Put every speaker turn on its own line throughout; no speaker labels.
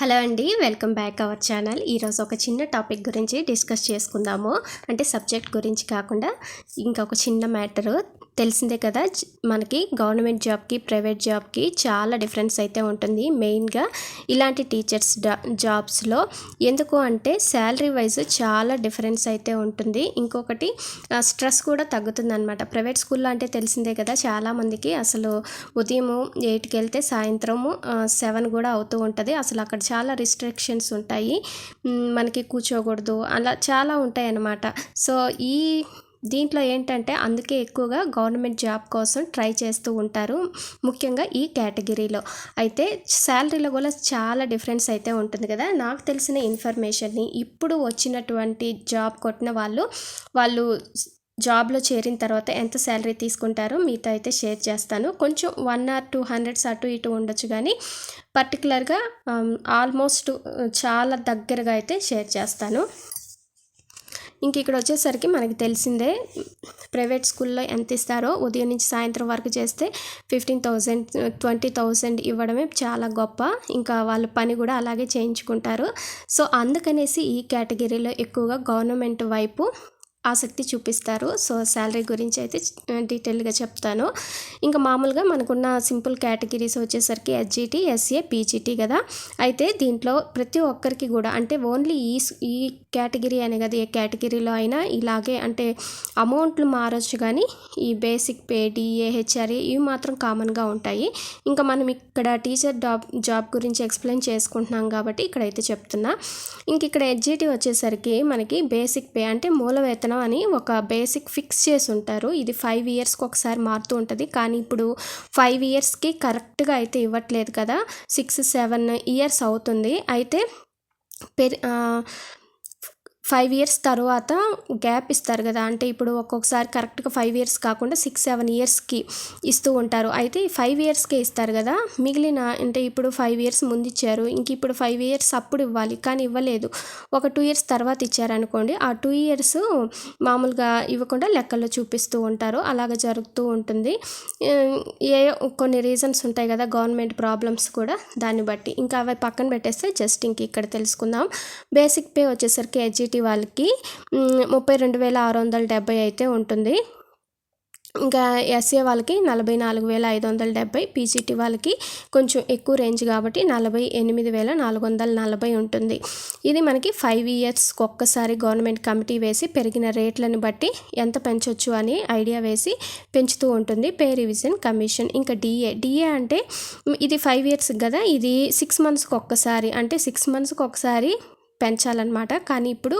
Hello అండి welcome back our channel. ఈరోజు ఒక చిన్న టాపిక్ గురించి డిస్కస్ చేసుకుందాము. అంటే సబ్జెక్ట్ గురించి కాకుండా ఇంకొక చిన్న మ్యాటరు. తెలిసిందే కదా మనకి గవర్నమెంట్ జాబ్కి ప్రైవేట్ జాబ్కి చాలా డిఫరెన్స్ అయితే ఉంటుంది. మెయిన్గా ఇలాంటి టీచర్స్ జాబ్స్లో ఎందుకు అంటే శాలరీ వైజ్ చాలా డిఫరెన్స్ అయితే ఉంటుంది. ఇంకొకటి స్ట్రెస్ కూడా తగ్గుతుంది అనమాట ప్రైవేట్ స్కూల్లో అంటే తెలిసిందే కదా చాలామందికి అసలు ఉదయము ఎయిట్కి వెళ్తే సాయంత్రము సెవెన్ కూడా అవుతూ ఉంటుంది. అసలు అక్కడ చాలా రిస్ట్రిక్షన్స్ ఉంటాయి. మనకి కూర్చోకూడదు అలా చాలా ఉంటాయి అన్నమాట సో ఈ దీంట్లో ఏంటంటే అందుకే ఎక్కువగా గవర్నమెంట్ జాబ్ కోసం ట్రై చేస్తూ ఉంటారు ముఖ్యంగా ఈ కేటగిరీలో. అయితే శాలరీలో కూడా చాలా డిఫరెన్స్ అయితే ఉంటుంది కదా. నాకు తెలిసిన ఇన్ఫర్మేషన్ని ఇప్పుడు వచ్చినటువంటి జాబ్ కొట్టిన వాళ్ళు వాళ్ళు జాబ్లో చేరిన తర్వాత ఎంత శాలరీ తీసుకుంటారో మీతో అయితే షేర్ చేస్తాను. కొంచెం వన్ ఆర్ టూ హండ్రెడ్స్ అటు ఇటు ఉండొచ్చు కానీ పర్టికులర్గా ఆల్మోస్ట్ చాలా దగ్గరగా అయితే షేర్ చేస్తాను. ఇంక ఇక్కడ వచ్చేసరికి మనకి తెలిసిందే ప్రైవేట్ స్కూల్లో ఎంత ఇస్తారో ఉదయం నుంచి సాయంత్రం వరకు చేస్తే ఫిఫ్టీన్ థౌజండ్ ట్వంటీ థౌజండ్ ఇవ్వడమే చాలా గొప్ప. ఇంకా వాళ్ళ పని కూడా అలాగే చేయించుకుంటారు. సో అందుకనేసి ఈ కేటగిరీలో ఎక్కువగా గవర్నమెంట్ వైపు ఆసక్తి చూపిస్తారు. సో శాలరీ గురించి అయితే డీటెయిల్గా చెప్తాను. ఇంకా మామూలుగా మనకున్న సింపుల్ కేటగిరీస్ వచ్చేసరికి ఎస్జిటి ఎస్ఏ పీజీటీ కదా. అయితే దీంట్లో ప్రతి ఒక్కరికి కూడా అంటే ఓన్లీ ఈ ఈ కేటగిరీ అనే కదా ఏ కేటగిరీలో అయినా ఇలాగే అంటే అమౌంట్లు మారచ్చు కానీ ఈ బేసిక్ పే డిఏహెచ్ఆర్ఏ ఇవి మాత్రం కామన్గా ఉంటాయి. ఇంకా మనం ఇక్కడ టీచర్ జాబ్ జాబ్ గురించి ఎక్స్ప్లెయిన్ చేసుకుంటున్నాం కాబట్టి ఇక్కడైతే చెప్తున్నా. ఇంక ఇక్కడ హెచ్జిటి వచ్చేసరికి మనకి బేసిక్ పే అంటే మూల వేతనం అని ఒక బేసిక్ ఫిక్స్ చేసి ఉంటారు. ఇది ఫైవ్ ఇయర్స్కి ఒకసారి మారుతూ ఉంటుంది. కానీ ఇప్పుడు ఫైవ్ ఇయర్స్కి కరెక్ట్గా అయితే ఇవ్వట్లేదు కదా సిక్స్ సెవెన్ ఇయర్స్ అవుతుంది. అయితే పెరి ఫైవ్ ఇయర్స్ తర్వాత గ్యాప్ ఇస్తారు కదా. అంటే ఇప్పుడు ఒక్కొక్కసారి కరెక్ట్గా ఫైవ్ ఇయర్స్ కాకుండా సిక్స్ సెవెన్ ఇయర్స్కి ఇస్తూ ఉంటారు. అయితే ఫైవ్ ఇయర్స్కే ఇస్తారు కదా. మిగిలిన అంటే ఇప్పుడు ఫైవ్ ఇయర్స్ ముందు ఇచ్చారు. ఇంక ఇప్పుడు ఫైవ్ ఇయర్స్ అప్పుడు ఇవ్వాలి. కానీ ఇవ్వలేదు. ఒక టూ ఇయర్స్ తర్వాత ఇచ్చారనుకోండి ఆ టూ ఇయర్స్ మామూలుగా ఇవ్వకుండా లెక్కల్లో చూపిస్తూ ఉంటారు. అలాగ జరుగుతూ ఉంటుంది. ఏ కొన్ని రీజన్స్ ఉంటాయి కదా. గవర్నమెంట్ ప్రాబ్లమ్స్ కూడా దాన్ని బట్టి. ఇంకా అవి పక్కన పెట్టేస్తే జస్ట్ ఇంక ఇక్కడ తెలుసుకుందాం. బేసిక్ పే వచ్చేసరికి హెచ్జిటి వాళ్ళకి ముప్పై రెండు వేల ఆరు వందల డెబ్బై అయితే ఉంటుంది. ఇంకా ఎస్ఏ వాళ్ళకి నలభై నాలుగు వేల ఐదు వందల డెబ్బై పీజీటీ వాళ్ళకి కొంచెం ఎక్కువ రేంజ్ కాబట్టి నలభై ఎనిమిది వేల నాలుగు వందల నలభై ఉంటుంది. ఇది మనకి ఫైవ్ ఇయర్స్కి ఒక్కసారి గవర్నమెంట్ కమిటీ వేసి పెరిగిన రేట్లను బట్టి ఎంత పెంచవచ్చు అని ఐడియా వేసి పెంచుతూ ఉంటుంది. Pay revision commission. ఇంకా డిఏ. డిఏ అంటే ఇది ఫైవ్ ఇయర్స్ కదా? ఇది సిక్స్ మంత్స్కి ఒక్కసారి. అంటే సిక్స్ మంత్స్కి ఒకసారి పెంచాలన్నమాట. కానీ ఇప్పుడు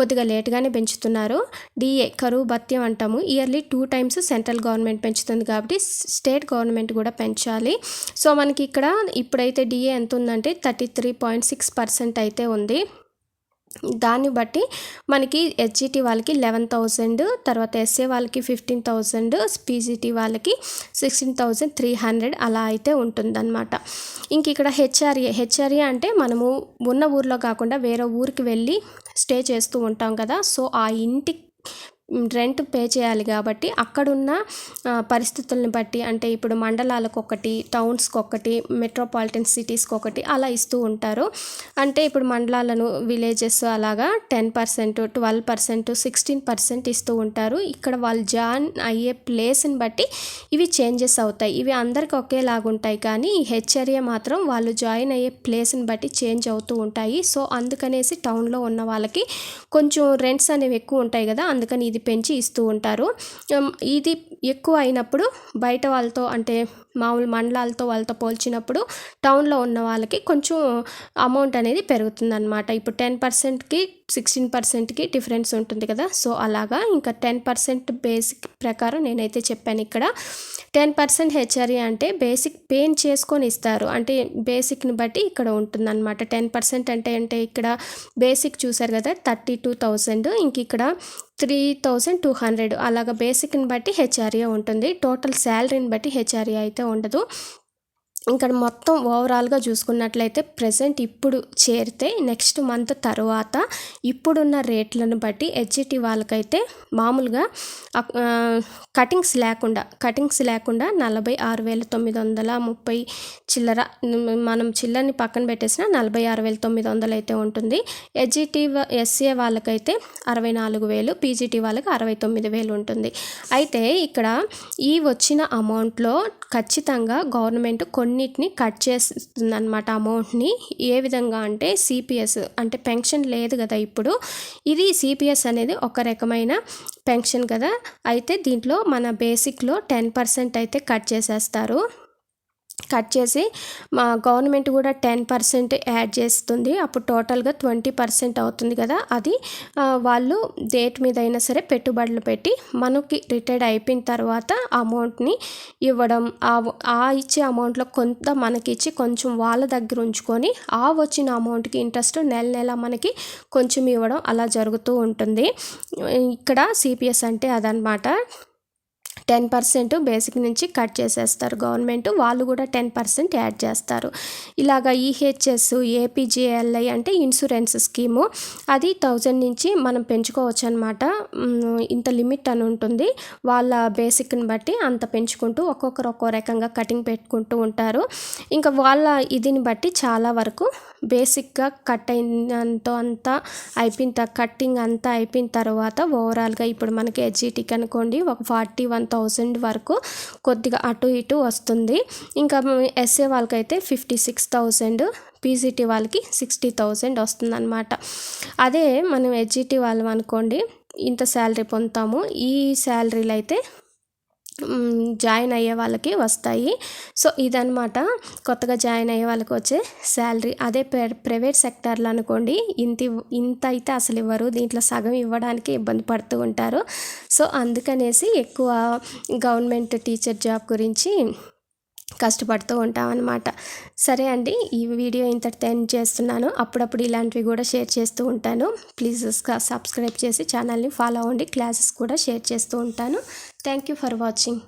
కొద్దిగా లేట్గానే పెంచుతున్నారు. డిఏ కరువు భత్యం అంటాము. Yearly two times central government పెంచుతుంది కాబట్టి స్టేట్ గవర్నమెంట్ కూడా పెంచాలి. సో మనకి ఇక్కడ ఇప్పుడైతే డిఏ ఎంత ఉందంటే thirty three point six percent అయితే ఉంది. దాన్ని బట్టి మనకి హెచ్ఈటీ వాళ్ళకి లెవెన్ థౌజండ్ తర్వాత ఎస్ఏ వాళ్ళకి ఫిఫ్టీన్ థౌజండ్ పీజీటీ వాళ్ళకి సిక్స్టీన్ థౌజండ్ త్రీ హండ్రెడ్ అలా అయితే ఉంటుందన్నమాట. ఇంక ఇక్కడ హెచ్ఆర్ఏ హెచ్ఆర్ఏ అంటే మనము ఉన్న ఊర్లో కాకుండా వేరే ఊరికి వెళ్ళి స్టే చేస్తూ ఉంటాం కదా. సో ఆ ఇంటి రెంట్ పే చేయాలి కాబట్టి అక్కడున్న పరిస్థితులను బట్టి అంటే ఇప్పుడు మండలాలకు ఒకటి టౌన్స్కి ఒకటి మెట్రోపాలిటన్ సిటీస్కి ఒకటి అలా ఇస్తూ ఉంటారు. అంటే ఇప్పుడు మండలాలను విలేజెస్ అలాగా ten percent twelve percent sixteen percent ఇస్తూ ఉంటారు. ఇక్కడ వాళ్ళు జాయిన్ అయ్యే ప్లేస్ని బట్టి ఇవి చేంజెస్ అవుతాయి. ఇవి అందరికి ఒకేలాగా ఉంటాయి కానీ ఈ హెచ్ఆర్ఏ మాత్రం వాళ్ళు జాయిన్ అయ్యే ప్లేస్ని బట్టి చేంజ్ అవుతూ ఉంటాయి. సో అందుకనేసి టౌన్లో ఉన్న వాళ్ళకి కొంచెం రెంట్స్ అనేవి ఎక్కువ ఉంటాయి కదా అందుకని ఇది పెంచి ఇస్తూ ఉంటారు. ఇది ఎక్కువ అయినప్పుడు బయట వాళ్ళతో అంటే మామూలు మండలాలతో వాళ్ళతో పోల్చినప్పుడు టౌన్లో ఉన్న వాళ్ళకి కొంచెం అమౌంట్ అనేది పెరుగుతుందన్నమాట. ఇప్పుడు టెన్ పర్సెంట్కి సిక్స్టీన్ పర్సెంట్కి డిఫరెన్స్ ఉంటుంది కదా. సో అలాగా ఇంకా టెన్ పర్సెంట్ బేసిక్ ప్రకారం నేనైతే చెప్పాను ఇక్కడ. టెన్ పర్సెంట్ హెచ్ఆర్ఏ అంటే బేసిక్ పెయిన్ చేసుకొని ఇస్తారు. అంటే బేసిక్ని బట్టి ఇక్కడ ఉంటుందన్నమాట. టెన్ పర్సెంట్ అంటే అంటే ఇక్కడ బేసిక్ చూసారు కదా థర్టీ టూ థౌజండ్. ఇంక ఇక్కడ త్రీ థౌజండ్ టూ హండ్రెడ్. అలాగ బేసిక్ని బట్టి హెచ్ఆర్ఏ ఉంటుంది. టోటల్ శాలరీని బట్టి హెచ్ఆర్ఏ అయితే ఉండదు. ఇక్కడ మొత్తం ఓవరాల్గా చూసుకున్నట్లయితే ప్రజెంట్ ఇప్పుడు చేరితే నెక్స్ట్ మంత్ తర్వాత ఇప్పుడున్న రేట్లను బట్టి హెచ్జిటి వాళ్ళకైతే మామూలుగా కటింగ్స్ లేకుండా కటింగ్స్ లేకుండా నలభై ఆరు వేల తొమ్మిది వందల ముప్పై చిల్లర మనం చిల్లరని పక్కన పెట్టేసిన నలభై ఆరు వేల తొమ్మిది వందలు అయితే ఉంటుంది. హెచ్జిటి ఎస్ఏ వాళ్ళకైతే అరవై నాలుగు వేలు పీజీటీ వాళ్ళకి అరవై తొమ్మిది వేలు ఉంటుంది. అయితే ఇక్కడ ఈ వచ్చిన అమౌంట్లో ఖచ్చితంగా గవర్నమెంట్ కొన్ని అన్నిటిని కట్ చేస్తుంది అనమాట అమౌంట్ని. ఏ విధంగా అంటే సిపిఎస్ అంటే పెన్షన్ లేదు కదా ఇప్పుడు. ఇది సిపిఎస్ అనేది ఒక రకమైన పెన్షన్ కదా. అయితే దీంట్లో మన బేసిక్లో టెన్ పర్సెంట్ అయితే కట్ చేసేస్తారు. కట్ చేసి మా గవర్నమెంట్ కూడా టెన్ పర్సెంట్ యాడ్ చేస్తుంది. అప్పుడు టోటల్గా ట్వంటీ పర్సెంట్ అవుతుంది కదా. అది వాళ్ళు డేట్ మీద అయినా సరే పెట్టుబడులు పెట్టి మనకి రిటైర్డ్ అయిపోయిన తర్వాత అమౌంట్ని ఇవ్వడం ఆ ఆ ఇచ్చే అమౌంట్లో కొంత మనకి ఇచ్చి కొంచెం వాళ్ళ దగ్గర ఉంచుకొని ఆ వచ్చిన అమౌంట్కి ఇంట్రెస్ట్ నెల నెల మనకి కొంచెం ఇవ్వడం అలా జరుగుతూ ఉంటుంది. ఇక్కడ సిపిఎస్ అంటే అదనమాట. టెన్ పర్సెంట్ బేసిక్ నుంచి కట్ చేసేస్తారు గవర్నమెంట్. వాళ్ళు కూడా టెన్ పర్సెంట్ యాడ్ చేస్తారు. ఇలాగ ఈహెచ్ఎస్ ఏపీజేఎల్ఐ అంటే ఇన్సూరెన్స్ స్కీము. అది థౌజండ్ నుంచి మనం పెంచుకోవచ్చు అనమాట ఇంత లిమిట్ అని ఉంటుంది. వాళ్ళ బేసిక్ని బట్టి అంత పెంచుకుంటూ ఒక్కొక్కరు ఒక్కో రకంగా కటింగ్ పెట్టుకుంటూ ఉంటారు. ఇంకా వాళ్ళ ఇదిని బట్టి చాలా వరకు బేసిక్గా కట్ అయినంత అంతా అయిపోయిన కటింగ్ కట్టింగ్ అంతా అయిపోయిన తర్వాత ఓవరాల్గా ఇప్పుడు మనకి హెచ్జిటికి అనుకోండి ఒక ఫార్టీ వన్ థౌజండ్ వరకు కొద్దిగా అటు ఇటు వస్తుంది. ఇంకా ఎస్ఏ వాళ్ళకైతే ఫిఫ్టీ సిక్స్ థౌజండ్ పీజీటీ వాళ్ళకి సిక్స్టీ థౌజండ్ వస్తుందన్నమాట. అదే మనం హెచ్జిటి వాళ్ళం అనుకోండి ఇంత శాలరీ పొందుతాము. ఈ శాలరీలు అయితే జాయిన్ అయ్యే వాళ్ళకి వస్తాయి. సో ఇదనమాట కొత్తగా జాయిన్ అయ్యే వాళ్ళకి వచ్చే శాలరీ. అదే ప్ర- ప్రైవేట్ సెక్టార్లో అనుకోండి ఇంత ఇంత అయితే అసలు ఇవ్వరు. దీంట్లో సగం ఇవ్వడానికి ఇబ్బంది పడుతూ ఉంటారు. సో అందుకనేసి ఎక్కువ గవర్నమెంట్ టీచర్ జాబ్ గురించి కష్టపడుతూ ఉంటామన్నమాట. సరే అండి ఈ వీడియో ఇంతటితో ఎండ్ చేస్తున్నాను. అప్పుడప్పుడు ఇలాంటివి కూడా షేర్ చేస్తూ ఉంటాను. ప్లీజ్ సబ్స్క్రైబ్ చేసి ఛానల్ని ఫాలో అవ్వండి. క్లాసెస్ కూడా షేర్ చేస్తూ ఉంటాను. Thank you for watching.